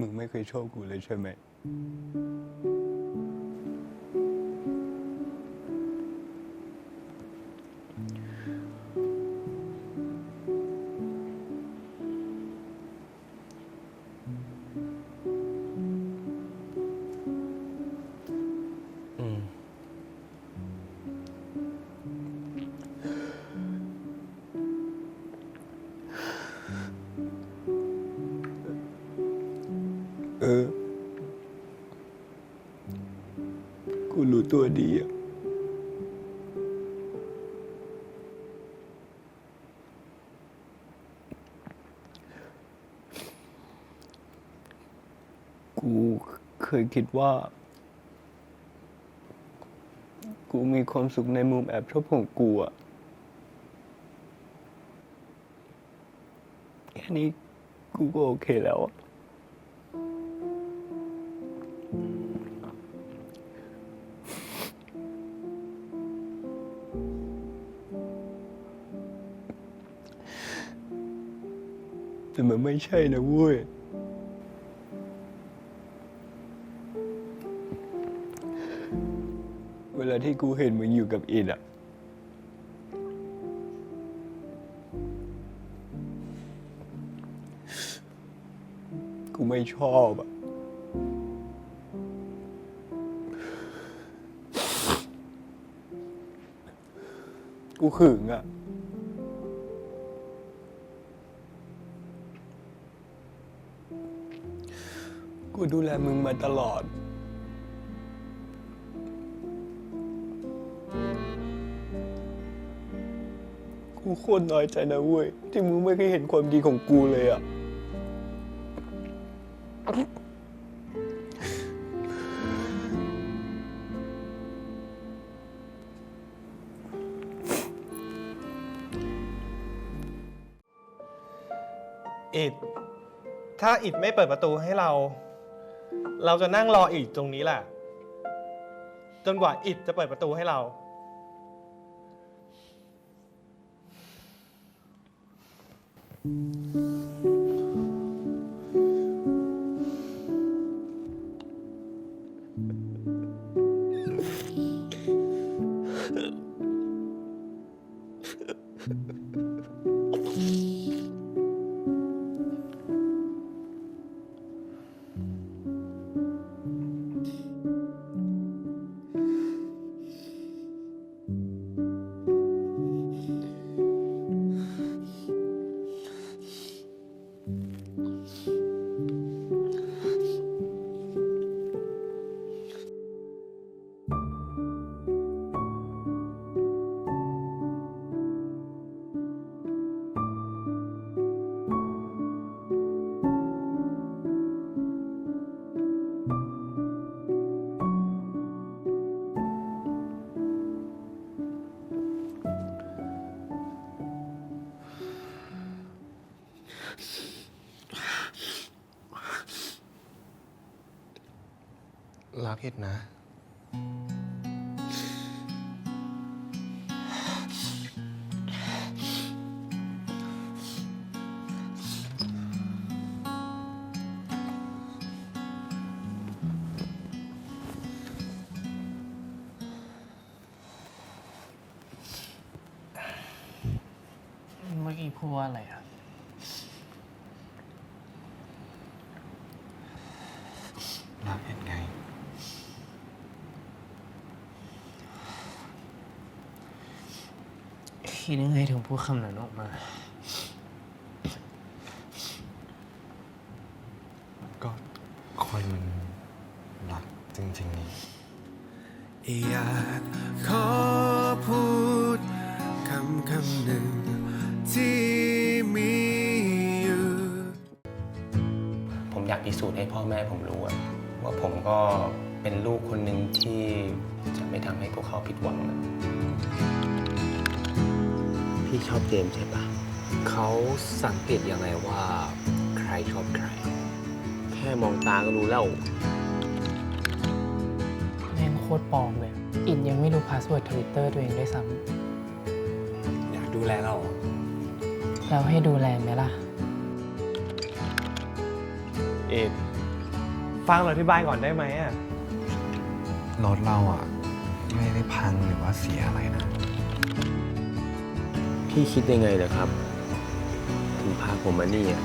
มึงไม่เคยชอ ตัวดีกูเคยคิดว่า กูมีความสุขในมุมแอบชอบของกูอะแค่นี้กูก็โอเคแล้วอะ ใช่นะเว้ย เวลาที่กูเห็นมึงอยู่กับอิดอะกูไม่ชอบอะกูขึงอะ ดูแลมึงมาตลอด กูโคตรน้อยใจนะเว้ย ที่มึงไม่เคยเห็นความดีของกูเลยอะอิดถ้าอิดไม่เปิดประตูให้เรา เราจะนั่งรออิดตรงนี้แหละจนกว่าอิดจะเปิดประตูให้เรา รักอิดนะ เมื่อกี้พูดว่าอะไรอะ รักอิดไง คิดยังไงถึงพูดคำนั้นออกมา ก็คนมันรักจริงๆนี่อยากขอพูดคำคำหนึ่งที่มีอยู่ ผมอยากพิสูจน์ให้พ่อแม่ผมรู้อะว่าผมก็เป็นลูกคนหนึ่งที่จะไม่ทำให้พวกเขาผิดหวังอะ พี่ชอบเจมส์ใช่ปะเขาสังเกตยังไงว่า ใครชอบใคร แค่มองตาก็รู้แล้ว แม่งโคตรปลอมเลย อินยังไม่รู้พาสเวิร์ดทวิตเตอร์ตัวเองด้วยซ้อยากดูแลเราำแล้วให้ดูแลไหมล่ะอิดฟังเราอธิบายก่อนได้ไหมอะ รถเราอะ ไม่ได้พังหรือว่าเสียอะไรนะ พี่คิดยังไงเหรอครับถึงพาผมมานี่อะ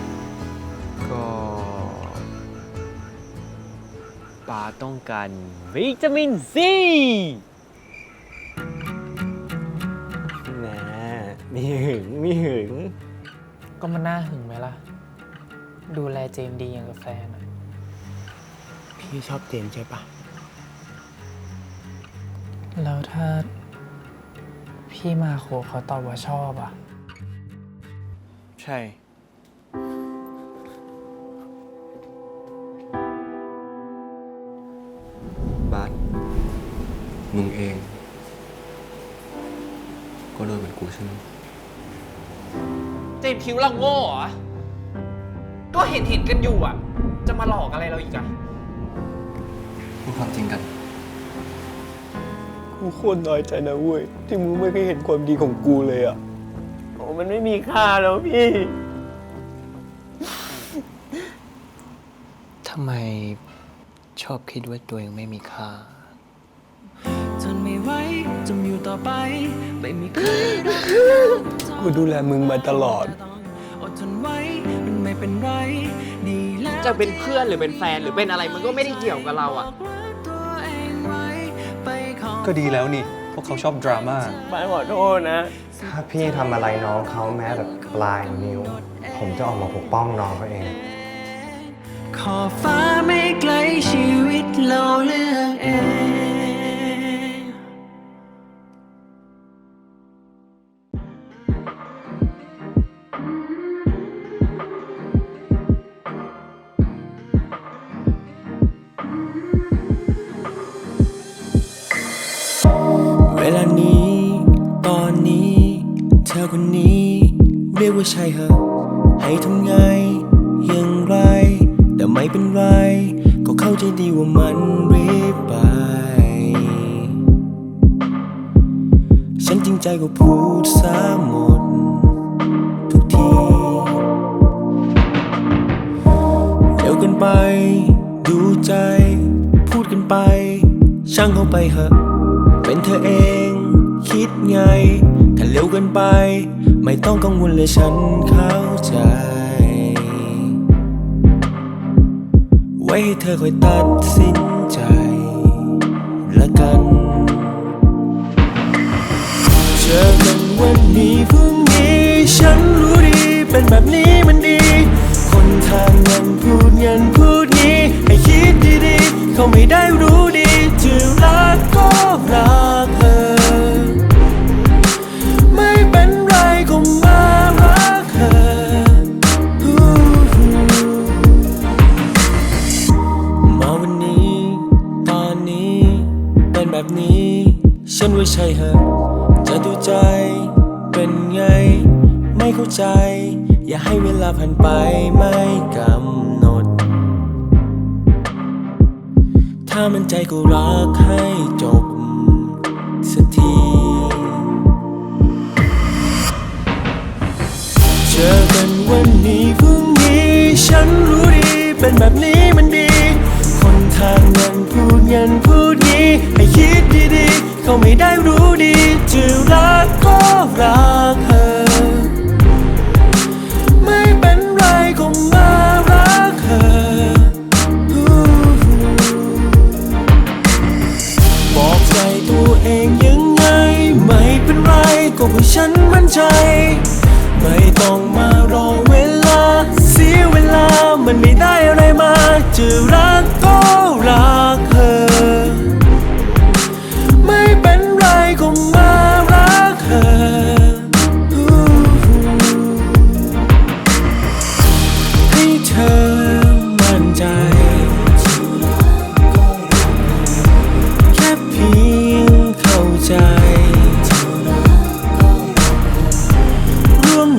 ก็ปาต้องการวิตามินซีแหมมีหึงมีหึง ก็มันน่าหึงไหมล่ะ ดูแลเจมส์ดีอย่างกับแฟนอะพี่ชอบเจมส์ใช่ปะแล้วถ้า พี่มาโคเขาตอบว่าชอบอะใช่ บัสมึงเอง ก็โดนเหมือนกูใช่ไหมเจมส์คิ้วเราโง่เหรอ ก็เห็นเห็นกันอยู่อะจะมาหลอกอะไรเราอีกอะพูดความจริงกัน กูโคตรน้อยใจนะเว้ยที่มึงไม่เคยเห็นความดีของกูเลยอะโอ้มันไม่มีค่าแล้วพี่ทำไมชอบคิดว่าตัวเองไม่มีค่า ทนไม่ไหวจมอยู่ต่อไป ไม่มีใครกูดูแลมึงมาตลอด อดทนไว้มันไม่เป็นไร ดีแล้วจะเป็นเพื่อนหรือเป็นแฟนหรือเป็นอะไรมันก็ไม่ได้เกี่ยวกับเราอะ ก็ดีแล้วนี่ พวกเขาชอบดราม่าบ้านขอโทษนะ ถ้าพี่ทำอะไรน้องเขาแม้แต่ปลายนิ้ว ผมจะออกมาปกป้องน้องเขาเอง ขอบฟ้า อคนนี้ เรียกว่าใช่เหรอให้ทำไงอย่างไร แต่ไม่เป็นไร ก็เข้าใจดีว่ามันรีบไป ฉันจริงใจก็พูดซะหมด ทุกทีเร็วกันไป ดูใจ พูดกันไป ช่างเข้าไปเหอะเป็นเธอเอง คิดไง ถ้าเร็วเกินไป ไม่ต้องกังวลเลยฉันเข้าใจ ไว้ให้เธอคอยตัดสินใจละกันเจอกันวันนี้พรุ่งนี้ ฉันรู้ดีเป็นแบบนี้มันดี คนทางยังพูดยังพูดงี้ ให้คิดดีๆเขาไม่ได้รู้ อะจะดูใจเป็นไง ไม่เข้าใจ อย่าให้เวลาผ่านไปไม่กำหนด ถ้ามันใจก็รักให้จบสักทีเจอกันวันนี้พรุ่งนี้ฉันรู้ดี เป็นแบบนี้มันดี คนทางยังพูดยังพูดงี้ให้คิด ดีๆเขาไม่ได้รู้ดีจะรักก็รักเธอ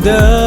ร่